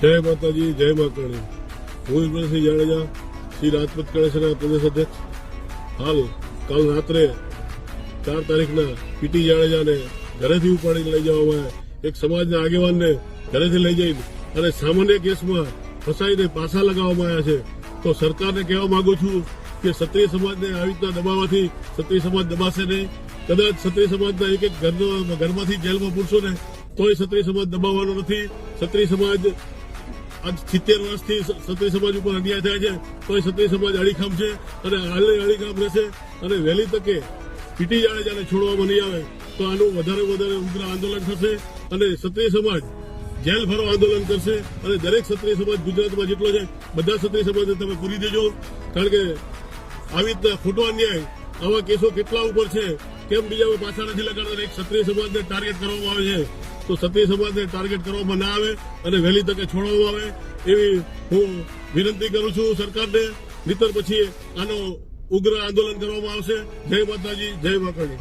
જય માતાજી, જય માતાણી હું ઇન્દ્રસિંહ જાડેજા, શ્રી રાજપૂત કળેશના પ્રદેશ અધ્યક્ષ. હાલ, કાલ રાત્રે ચાર તારીખના પીટી જાડેજાને ઘરેથી ઉપાડીને લઈ જવામાં. એક સમાજના આગેવાનને ઘરેથી લઈ જઈને અને સામાન્ય કેસમાં ફસાઈને પાછા લગાવવામાં આવ્યા છે. તો સરકારને કહેવા માંગુ છું કે ક્ષત્રિય સમાજને આવી રીતના દબાવવાથી ક્ષત્રિય સમાજ દબાશે નહીં. કદાચ ક્ષત્રિય સમાજના એક એક ઘરનો ઘરમાંથી જેલમાં પૂરશો ને, તોય ક્ષત્રિય સમાજ દબાવવાનો નથી. ક્ષત્રિય સમાજ આજ સિત્તેર વર્ષથી ક્ષત્રિય સમાજ ઉપર અન્યાય થાય છે, તોય ક્ષત્રિય સમાજ અડીખમ છે અને હાલે અડીખમ રહેશે. અને વહેલી તકે પીટી જાડેજાને છોડવામાં નહીં આવે તો આનું વધારે વધારે ઉગ્ર આંદોલન થશે અને ક્ષત્રિય સમાજ જેલ ભરો આંદોલન કરશે અને દરેક ક્ષત્રિય સમાજ ગુજરાતમાં જેટલો છે, બધા ક્ષત્રિય સમાજને તમે પૂરી દેજો. કારણ કે આવી રીતના ખોટો અન્યાય આવા કેસો કેટલા ઉપર છે, કેમ બીજા પાછા નથી લગાડતા એક ક્ષત્રિય સમાજને ટાર્ગેટ કરવામાં આવે છે? તો સતી સમાજને ટાર્ગેટ કરવામાં ના આવે અને વહેલી તકે છોડવામાં આવે એવી હું વિનંતી કરું છું સરકારને. નીતર પછી આનો ઉગ્ર આંદોલન કરવામાં આવશે. જય માતાજી જય માતાજી